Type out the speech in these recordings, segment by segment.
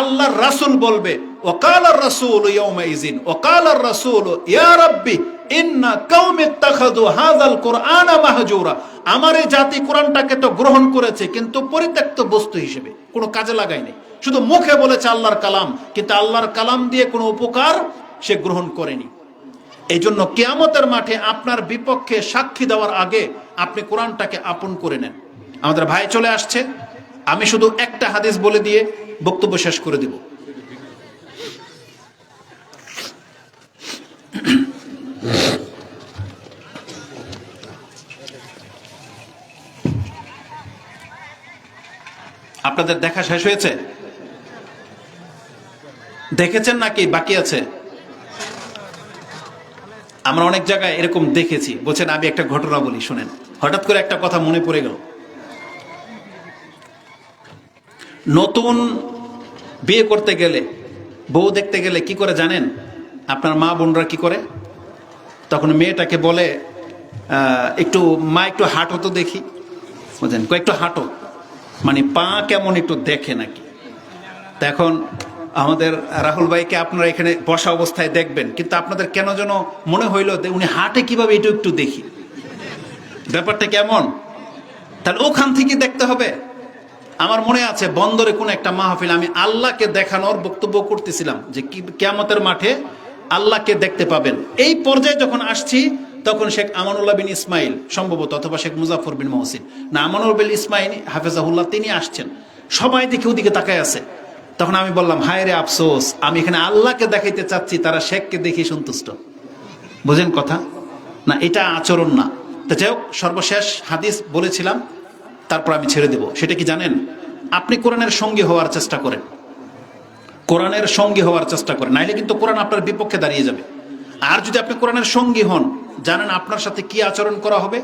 আল্লাহর রাসুল বলবে, ওকাল রাসূল ইয়াউমাইজিন ওকাল রাসূল, ইয়া রাব্বি, ইন্না কাউমি ইত্তাখাযু হাযাল কুরআনা মাহজুরা। আমার এই জাতি কোরআনটাকে তো গ্রহণ করেছে, কিন্তু পরিত্যক্ত বস্তু হিসেবে, কোনো কাজে লাগায়নি শুধু মুখে বলেছে আল্লাহর কালাম, কিন্তু আল্লাহর কালাম দিয়ে কোনো উপকার সে গ্রহণ করেনি। এই জন্য কেয়ামতের মাঠে আপনার বিপক্ষে সাক্ষী দেওয়ার আগে আপনি কোরআনটাকে আপন করে নেন। আমাদের ভাই চলে আসছে। আমি শুধু একটা হাদিস বলে দিয়ে বক্তব্য শেষ করে দিব। আপনাদের দেখা শেষ হয়েছে? দেখেছেন নাকি বাকি আছে? আমরা অনেক জায়গায় এরকম দেখেছি। বলছেন, আমি একটা ঘটনা বলি, শুনেন। হঠাৎ করে একটা কথা মনে পড়ে গেল। নতুন বিয়ে করতে গেলে, বউ দেখতে গেলে কি করে জানেন? আপনার মা বোনরা কি করে? তখন মেয়েটাকে বলে একটু, মা একটু হাঁটো তো দেখি। বুঝলেন? একটু হাঁটো। মানে পা কেমন একটু দেখে নাকি? এখন আমাদের রাহুল ভাইকে আপনারা এখানে বসা অবস্থায় দেখবেন। কিন্তু আপনাদের কেন যেন মনে হইল উনি হাঁটে কীভাবে এটা একটু দেখি? ব্যাপারটা কেমন? তাহলে ওখান থেকে দেখতে হবে। আমার মনে আছে বন্দরে কোন একটা মাহফিল আমি আল্লাহকে দেখানোর বক্তব্য করতেছিলাম যে কেয়ামতের মাঠে আল্লাহকে দেখতে পাবেন। এই পর্যায়ে যখন আসছি, তখন শেখ আমানুল্লাহ বিন ইসমাইল সম্ভবত অথবা শেখ মুজাফর বিন মহসিন, না আমানুল বিন ইসমাইল, হাফেজাহুল্লাহ, তিনি আসছেন। সবাই দেখে ওদিকে তাকায় আছে। তখন আমি বললাম, হায় রে আফসোস, আমি এখানে আল্লাহকে দেখাইতে চাচ্ছি, তারা শেখকে দেখি সন্তুষ্ট। বুঝেন কথা? না, এটা আচরণ না। তো যাই হোক, সর্বশেষ হাদিস বলেছিলাম তারপর আমি ছেড়ে দেব। সেটা কি জানেন? আপনি কোরআনের সঙ্গী হওয়ার চেষ্টা করেন। কোরআনের সঙ্গী হওয়ার চেষ্টা করেন। নাইলে কিন্তু কোরআন আপনার বিপক্ষে দাঁড়িয়ে যাবে। আর যদি আপনি কোরআনের সঙ্গী হন, জানেন আপনার সাথে কি আচরণ করা হবে?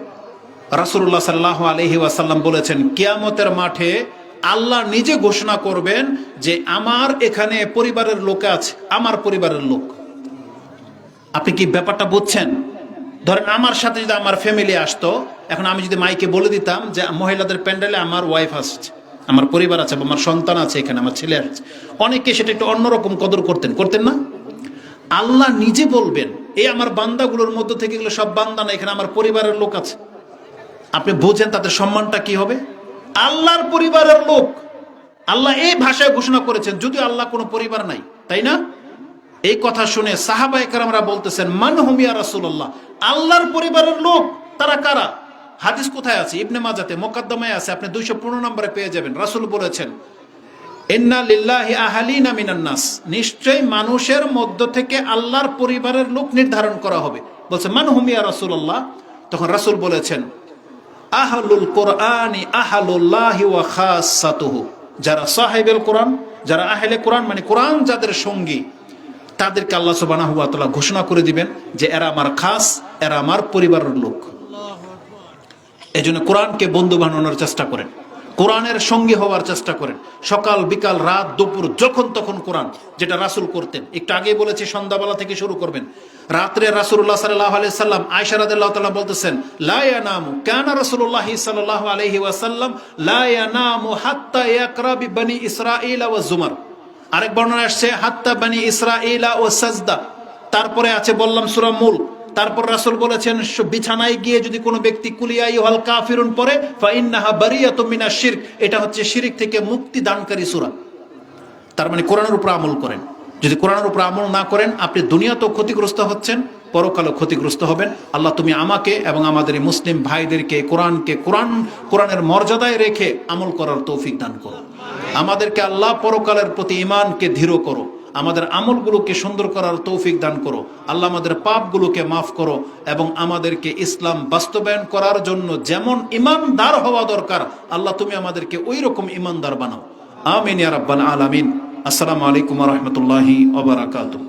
রাসুল্লাহ সাল্লাহ আলহি ওয়াসাল্লাম বলেছেন, কিয়ামতের মাঠে আল্লাহ নিজে ঘোষণা করবেন যে আমার এখানে পরিবারের লোক আছে, আমার পরিবারের লোক। আপনি কি ব্যাপারটা বুঝছেন? ধরেন আমার সাথে যদি আমার ফ্যামিলি আসতো, এখন আমি যদি মাইকে বলে দিতাম যে, মহিলাদের প্যান্ডেলে আমার ওয়াইফ আসছে আমার পরিবার আছে আমার সন্তান আছে এখানে, আমার ছেলে আছে। অনেকে সেটা একটু অন্যরকম কদর করতেন। করতেন না? আল্লাহ নিজে বলবেন এই আমার বান্দাগুলোর মধ্য থেকে এগুলো সব বান্দা না, এখানে আমার পরিবারের লোক আছে। আপনি বোঝেন তাদের সম্মানটা কি হবে? আল্লাহর পরিবারের লোক। আল্লাহ এই ভাষায় ঘোষণা করেছেন, যদিও আল্লাহ কোনো পরিবার নাই। তাই না? এই কথা শুনে সাহাবা একরামরা বলতেছেন, মান হুমিয়া রাসূলুল্লাহ। আল্লাহর পরিবারের লোক, তারা কারা? হাদিস কোথায় আছে? ইবনে মাজাতে মোকদ্দমায় আছে। আপনি দুইশো পনেরো নম্বরে পেয়ে যাবেন। রাসূল বলেছেন, ইন্না লিল্লাহি আহালিনা মিনান নাস। নিশ্চয় মানুষের মধ্য থেকে আল্লাহর পরিবারের লোক নির্ধারণ করা হবে। বলছে, মান হুমিয়া রাসূলুল্লাহ? তখন রাসূল বলেছেন, আহলুল কোরআনি আহলুল্লাহি ওয়া খাসাতুহু। যারা সাহেবেল কোরআন, যারা আহলে কোরআন মানে কোরআন যাদের সঙ্গী তাদেরকে আল্লাহ ওয়া ঘোষণা করে দিবেন যে এরা আমার খাস, এরা আমার পরিবারের লোক। এই জন্য কোরআনকে বন্ধু বানানোর চেষ্টা করেন। কোরআনের সঙ্গী হওয়ার চেষ্টা করেন। সকাল, বিকাল, রাত, দুপুর, যখন তখন কোরআন, যেটা রাসুল করতেন। একটু আগেই বলেছি, সন্ধ্যাবেলা থেকে শুরু করবেন। রাত্রে রাসুল্লাহ সাল্লাহ আলি সাল্লাম আয়সা রাদিল্লাহ তাআলা বলতেছেন লায়ানামু কানা রাসূলুল্লাহ সাল্লাল্লাহু আলাইহি ওয়াসাল্লাম লায়ানামু হাত্তা ইয়াকরা বিবনি ইসরাঈল ওয়া জুমার। আরেক বর্ণনা আসছে, হাত্তা বানি ইসরাঈলা ও সাজদা। তারপরে আছে, বললাম সূরা মূল তারপর রাসুল বলেছেন বিছানায় গিয়ে যদি কোনো ব্যক্তি কুলিয়াই হল কাফিরুন পড়ে ফা ইন্নাহা বারিয়াতুম মিনাশ শিরক। এটা হচ্ছে শিরিক থেকে মুক্তি দানকারী সুরা। তার মানে কোরআনের উপর আমল করেন। যদি কোরআনের উপর আমল না করেন, আপনি দুনিয়াতেও ক্ষতিগ্রস্ত হচ্ছেন, পরকালও ক্ষতিগ্রস্ত হবেন। আল্লাহ, তুমি আমাকে এবং আমাদের মুসলিম ভাইদেরকে কোরআনকে কোরআন, কোরআনের মর্যাদায় রেখে আমল করার তৌফিক দান করো। আমাদেরকে আল্লাহ পরকালের প্রতি ইমানকে ধীর করো। আমাদের আমলগুলোকে সুন্দর করার তৌফিক দান করো। আল্লাহ আমাদের পাপগুলোকে মাফ করো এবং আমাদেরকে ইসলাম বাস্তবায়ন করার জন্য যেমন ইমানদার হওয়া দরকার, আল্লাহ তুমি আমাদেরকে ওই রকম ইমানদার বানাও। আমিন ইয়া রাব্বাল আলামিন। আসসালামু আলাইকুম রাহমাতুল্লাহি ওয়া বারাকাতুহু।